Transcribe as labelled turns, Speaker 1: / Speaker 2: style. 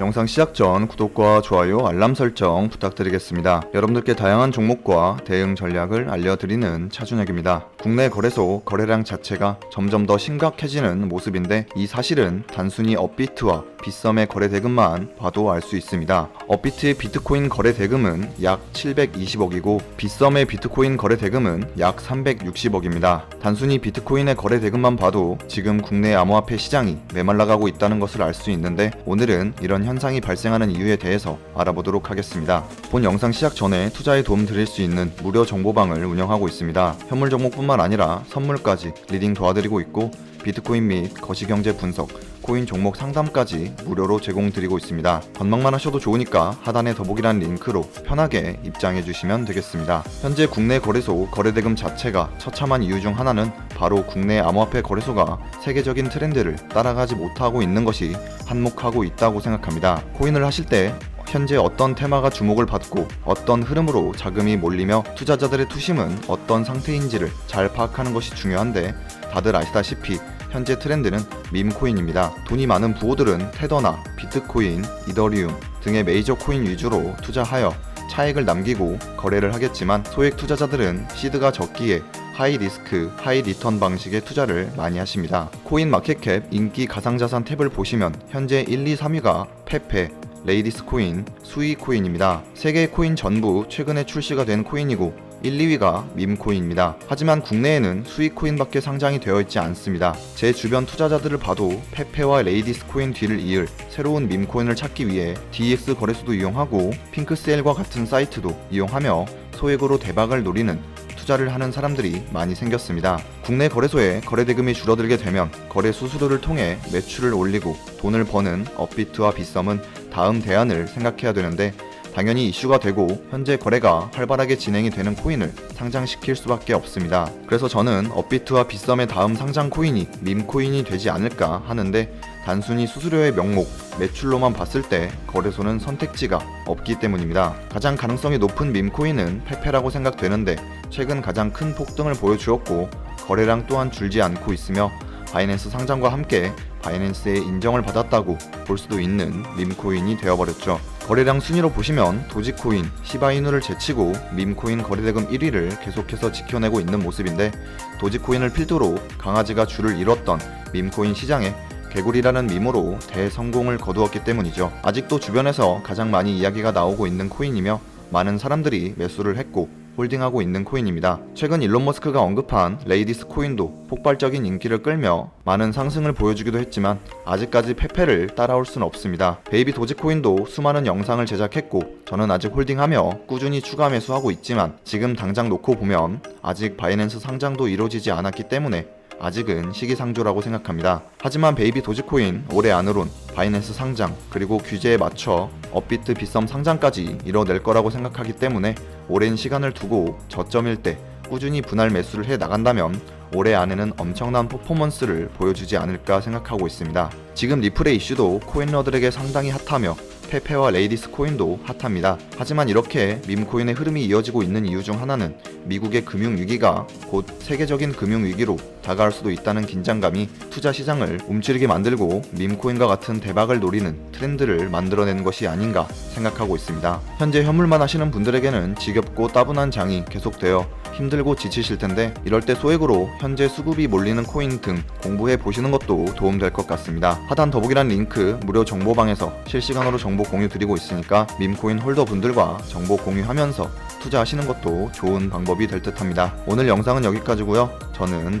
Speaker 1: 영상 시작 전 구독과 좋아요, 알람 설정 부탁드리겠습니다. 여러분들께 다양한 종목과 대응 전략을 알려드리는 차준혁입니다. 국내 거래소 거래량 자체가 점점 더 심각해지는 모습인데 이 사실은 단순히 업비트와 빗썸의 거래 대금만 봐도 알 수 있습니다. 업비트의 비트코인 거래 대금은 약 720억이고 빗썸의 비트코인 거래 대금은 약 360억입니다. 단순히 비트코인의 거래 대금만 봐도 지금 국내 암호화폐 시장이 메말라가고 있다는 것을 알 수 있는데 오늘은 이런 현상이 발생하는 이유에 대해서 알아보도록 하겠습니다. 본 영상 시작 전에 투자에 도움 드릴 수 있는 무료 정보방을 운영하고 있습니다. 현물 종목뿐만 아니라 선물까지 리딩 도와드리고 있고 비트코인 및 거시경제 분석, 코인 종목 상담까지 무료로 제공드리고 있습니다. 건망만 하셔도 좋으니까 하단의 더보기란 링크로 편하게 입장해 주시면 되겠습니다. 현재 국내 거래소 거래대금 자체가 처참한 이유 중 하나는 바로 국내 암호화폐 거래소가 세계적인 트렌드를 따라가지 못하고 있는 것이 한몫하고 있다고 생각합니다. 코인을 하실 때 현재 어떤 테마가 주목을 받고 어떤 흐름으로 자금이 몰리며 투자자들의 투심은 어떤 상태인지를 잘 파악하는 것이 중요한데 다들 아시다시피 현재 트렌드는 밈코인입니다. 돈이 많은 부호들은 테더나 비트코인, 이더리움 등의 메이저 코인 위주로 투자하여 차익을 남기고 거래를 하겠지만 소액 투자자들은 시드가 적기에 하이 리스크, 하이 리턴 방식의 투자를 많이 하십니다. 코인 마켓캡 인기 가상자산 탭을 보시면 현재 1, 2, 3위가 페페, 레이디스 코인, 수이 코인입니다. 세 개의 코인 전부 최근에 출시가 된 코인이고 1, 2위가 밈코인입니다. 하지만 국내에는 수익 코인밖에 상장이 되어 있지 않습니다. 제 주변 투자자들을 봐도 페페와 레이디스 코인 뒤를 이을 새로운 밈코인을 찾기 위해 DX 거래소도 이용하고 핑크셀과 같은 사이트도 이용하며 소액으로 대박을 노리는 투자를 하는 사람들이 많이 생겼습니다. 국내 거래소에 거래 대금이 줄어들게 되면 거래 수수료를 통해 매출을 올리고 돈을 버는 업비트와 빗썸은 다음 대안을 생각해야 되는데 당연히 이슈가 되고 현재 거래가 활발하게 진행이 되는 코인을 상장시킬 수밖에 없습니다. 그래서 저는 업비트와 빗썸의 다음 상장 코인이 밈코인이 되지 않을까 하는데 단순히 수수료의 명목, 매출로만 봤을 때 거래소는 선택지가 없기 때문입니다. 가장 가능성이 높은 밈코인은 페페라고 생각되는데 최근 가장 큰 폭등을 보여주었고 거래량 또한 줄지 않고 있으며 바이낸스 상장과 함께 바이낸스의 인정을 받았다고 볼 수도 있는 밈코인이 되어버렸죠. 거래량 순위로 보시면 도지코인, 시바이누를 제치고 밈코인 거래대금 1위를 계속해서 지켜내고 있는 모습인데 도지코인을 필두로 강아지가 줄을 잃었던 밈코인 시장에 개구리라는 밈으로 대성공을 거두었기 때문이죠. 아직도 주변에서 가장 많이 이야기가 나오고 있는 코인이며 많은 사람들이 매수를 했고 홀딩하고 있는 코인입니다. 최근 일론 머스크가 언급한 레이디스 코인도 폭발적인 인기를 끌며 많은 상승을 보여주기도 했지만 아직까지 페페를 따라올 수는 없습니다. 베이비 도지코인도 수많은 영상을 제작했고 저는 아직 홀딩하며 꾸준히 추가 매수하고 있지만 지금 당장 놓고 보면 아직 바이낸스 상장도 이루어지지 않았기 때문에 아직은 시기상조라고 생각합니다. 하지만 베이비 도지코인 올해 안으론 바이낸스 상장 그리고 규제에 맞춰 업비트 빗썸 상장까지 이뤄낼 거라고 생각하기 때문에 오랜 시간을 두고 저점일 때 꾸준히 분할 매수를 해 나간다면 올해 안에는 엄청난 퍼포먼스를 보여주지 않을까 생각하고 있습니다. 지금 리플의 이슈도 코인러들에게 상당히 핫하며 페페와 레이디스 코인도 핫합니다. 하지만 이렇게 밈코인의 흐름이 이어지고 있는 이유 중 하나는 미국의 금융위기가 곧 세계적인 금융위기로 다가올 수도 있다는 긴장감이 투자 시장을 움츠리게 만들고 밈코인과 같은 대박을 노리는 트렌드를 만들어내는 것이 아닌가 생각하고 있습니다. 현재 현물만 하시는 분들에게는 지겹고 따분한 장이 계속되어 힘들고 지치실 텐데 이럴 때 소액으로 현재 수급이 몰리는 코인 등 공부해 보시는 것도 도움될 것 같습니다. 하단 더보기란 링크 무료 정보방에서 실시간으로 정보 공유 드리고 있으니까 밈코인 홀더 분들과 정보 공유하면서 투자하시는 것도 좋은 방법이 될 듯합니다. 오늘 영상은 여기까지고요. 저는